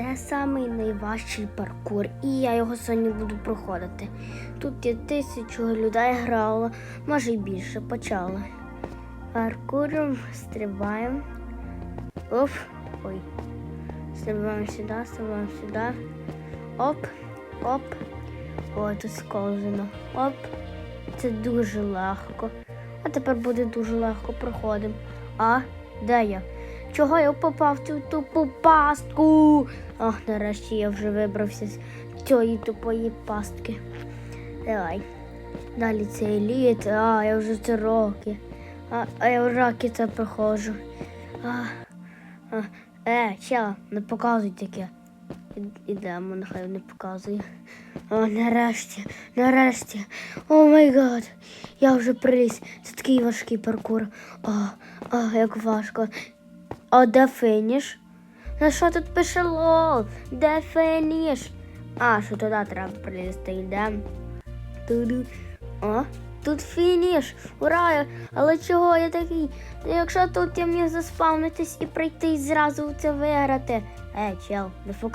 Це самий найважчий паркур, і я його сьогодні буду проходити. Тут є тисячу людей грало, може й більше почали. Паркуром стрибаємо. Оп, ой. Стрибаємо сюди, стрибаємо сюди. Оп, оп. О, тут сковзано. Оп. Це дуже легко. А тепер буде дуже легко проходимо. А, де я? Чого я попав в цю тупу пастку? Ах, нарешті я вже вибрався з цієї тупої пастки. Давай. Далі це еліт, а я вже це роки. А, а я в раки це проходжу. А, а, е, чела, не показуй таке. Ідемо, нехай не показує. О, нарешті, нарешті. О май гад. Я вже приліз. Це такий важкий паркур. О, о, як важко. А де фініш? На що тут пише лол? Де фініш? А, що туди треба прилізти, йдемо. О, тут фініш. Ура! Але чого я такий? Та Якщо тут я міг заспавнитись і прийти і зразу це виграти. Ей, чел, не фокус.